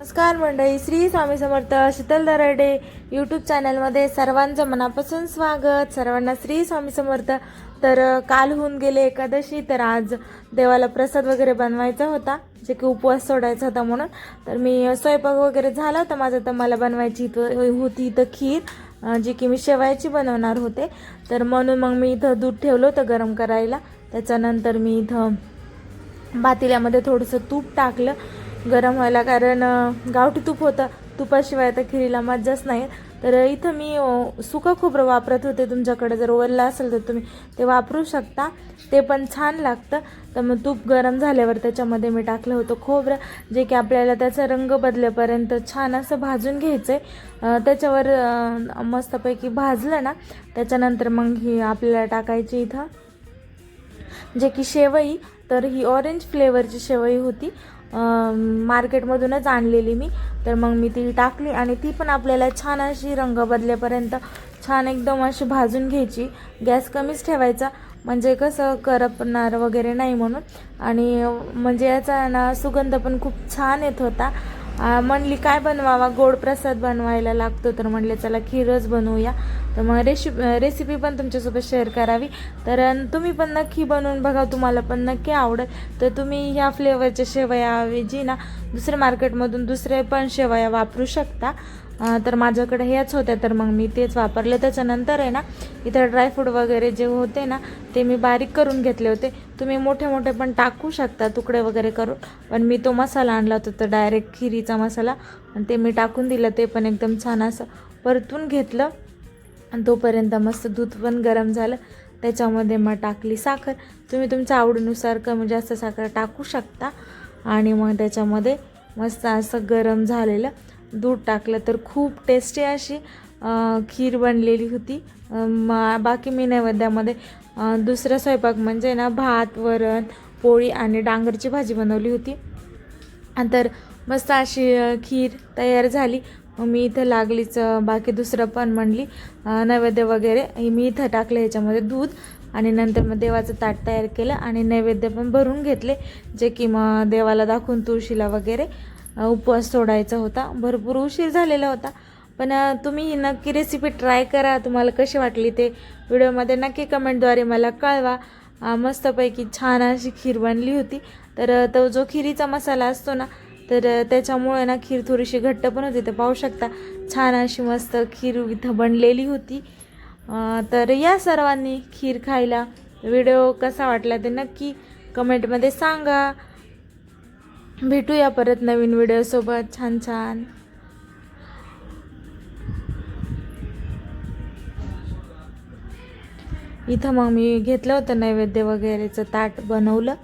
नमस्कार मंडळी श्री स्वामी समर्थ शीतल दराडे यूट्यूब चॅनलमध्ये सर्वांचं मनापासून स्वागत. सर्वांना श्री स्वामी समर्थ. तर काल होऊन गेले एकादशी तर आज देवाला प्रसाद वगैरे बनवायचा होता जे की उपवास सोडायचा होता म्हणून. तर मी स्वयंपाक वगैरे झाला होता माझा तर मला बनवायची इथं होती इथं खीर जी की मी शेवायची बनवणार होते. तर म्हणून मग मी इथं दूध ठेवलं होतं गरम करायला. त्याच्यानंतर मी इथं बातिल्यामध्ये थोडंसं तूप टाकलं. गरम व्हायला कारण गावठी तूप होतं. तुपाशिवाय तर खिरीला मज्जाच नाही. तर इथं मी सुकं खोबरं वापरत होते तुमच्याकडे. जर ओरलं असेल तर तुम्ही ते वापरू शकता. ते पण छान लागतं. तर मग तूप गरम झाल्यावर त्याच्यामध्ये मी टाकलं होतं खोबरं जे की आपल्याला त्याचा रंग बदलेपर्यंत छान असं भाजून घ्यायचं आहे त्याच्यावर मस्तपैकी भाजलं ना त्याच्यानंतर मग ही आपल्याला टाकायची इथं. जे की शेवई तर ही ऑरेंज फ्लेवरची शेवई होती. मार्केटमधूनच आणलेली मी. तर मग मी ती टाकली आणि ती पण आपल्याला छान अशी रंग बदलेपर्यंत छान एकदम अशी भाजून घ्यायची. गॅस कमीच ठेवायचा. म्हणजे कसं करपणार वगैरे नाही म्हणून. आणि म्हणजे याचा ना सुगंध पण खूप छान येत होता. म्हणली काय बनवावा? गोड प्रसाद बनवायला लागतो. तर म्हणले चला खीरच बनवूया. तर मग रेसिपी रेसिपी पण तुमच्यासोबत शेअर करावी. तर तुम्ही पण नक्की बनवून बघा तुम्हाला पण नक्की आवडेल. तर तुम्ही ह्या फ्लेवरच्या शेवयाऐवजी ना दुसऱ्या मार्केटमधून दुसरे पण शेवया वापरू शकता. तर माझ्याकडे ह्याच होत्या तर मग मी तेच वापरले. त्याच्यानंतर आहे ना इथं ड्रायफ्रूट वगैरे जे होते ना ते मी बारीक करून घेतले होते. तुम्ही मोठे मोठे पण टाकू शकता तुकडे वगैरे करून. पण मी तो मसाला आणला होता तर डायरेक्ट खिरीचा मसाला. आणि ते मी टाकून दिलं ते पण एकदम छान असं परतून घेतलं. आणि तोपर्यंत मस्त दूध पण गरम झालं. त्याच्यामध्ये मग टाकली साखर. तुम्ही तुमच्या आवडीनुसार कमी जास्त साखर टाकू शकता. आणि मग त्याच्यामध्ये मस्त असं गरम झालेलं दूध टाकलं तर खूप टेस्टी अशी खीर बनलेली होती. मा- बाकी मी नैवेद्यामध्ये दुसरा स्वयंपाक म्हणजे ना भात वरण पोळी आणि डांगरची भाजी बनवली होती. तर मस्त अशी खीर तयार झाली. मी इथं लागलीच बाकी दुसरं पण म्हणली. नैवेद्य वगैरे मी इथं टाकलं ह्याच्यामध्ये दूध आणि नंतर मग देवाचं ताट तयार केलं आणि नैवेद्य पण भरून घेतले. जे की मग देवाला दाखवून तुळशीला वगैरे. उपवास सोडायचा होता. भरपूर उशीर झालेला होता. पण तुम्ही ही नक्की रेसिपी ट्राय करा. तुम्हाला कशी वाटली ते व्हिडिओमध्ये नक्की कमेंटद्वारे मला कळवा. मस्तपैकी छान अशी खीर बनली होती. तर तो जो खिरीचा मसाला असतो ना तर त्याच्यामुळे ना खीर थोडीशी घट्ट पण होती. तर पाहू शकता छान अशी मस्त खीर इथं बनलेली होती. तर या सर्वांनी खीर खायला व्हिडिओ कसा वाटला ते नक्की कमेंटमध्ये सांगा. भेटूया परत नवीन व्हिडिओसोबत छान छान. इथं मग मी घेतलं होतं नैवेद्य वगैरेचं ताट बनवलं.